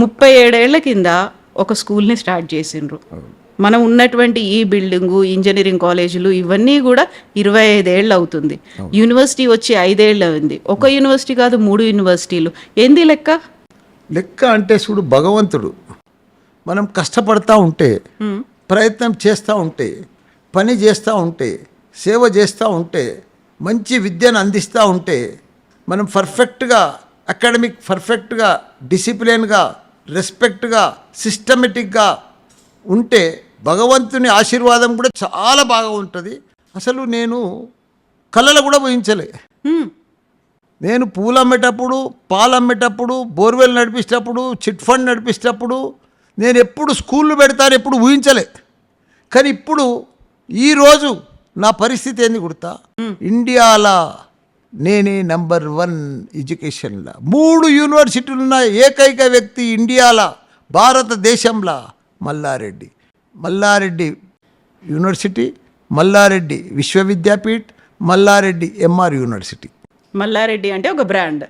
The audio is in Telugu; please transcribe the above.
ముప్పై ఏడేళ్ళ కింద ఒక స్కూల్ని స్టార్ట్ చేసిండ్రు. మనం ఉన్నటువంటి ఈ బిల్డింగు ఇంజనీరింగ్ కాలేజీలు ఇవన్నీ కూడా ఇరవై ఐదేళ్ళు అవుతుంది యూనివర్సిటీ వచ్చి ఐదేళ్ళు అయింది ఒక యూనివర్సిటీ కాదు మూడు యూనివర్సిటీలు. ఏంది లెక్క? లెక్క అంటే చూడు భగవంతుడు మనం కష్టపడతా ఉంటే ప్రయత్నం చేస్తూ ఉంటే పని చేస్తూ ఉంటే సేవ చేస్తూ ఉంటే మంచి విద్యను అందిస్తూ ఉంటే మనం పర్ఫెక్ట్గా అకాడమిక్ పర్ఫెక్ట్గా డిసిప్లిన్గా రెస్పెక్ట్గా సిస్టమేటిక్గా ఉంటే భగవంతుని ఆశీర్వాదం కూడా చాలా బాగా ఉంటుంది. అసలు నేను కళలు కూడా ఊహించలే. నేను పూలు అమ్మేటప్పుడు పాలు అమ్మేటప్పుడు బోర్వెల్ నడిపించేటప్పుడు చిట్ ఫండ్ నడిపించేటప్పుడు నేను ఎప్పుడు స్కూళ్ళు పెడతాను ఎప్పుడు ఊహించలే. కానీ ఇప్పుడు ఈరోజు నా పరిస్థితి ఏంది గుర్తా? ఇండియాలో? నేనే నంబర్ వన్ ఎడ్యుకేషన్లో. మూడు యూనివర్సిటీలు ఉన్న ఏకైక వ్యక్తి ఇండియాలో భారతదేశంలో? Mallareddy. Mallareddy university Mallareddy Vishwavidyapeeth Mallareddy MR university. Mallareddy అంటే ఒక బ్రాండ్.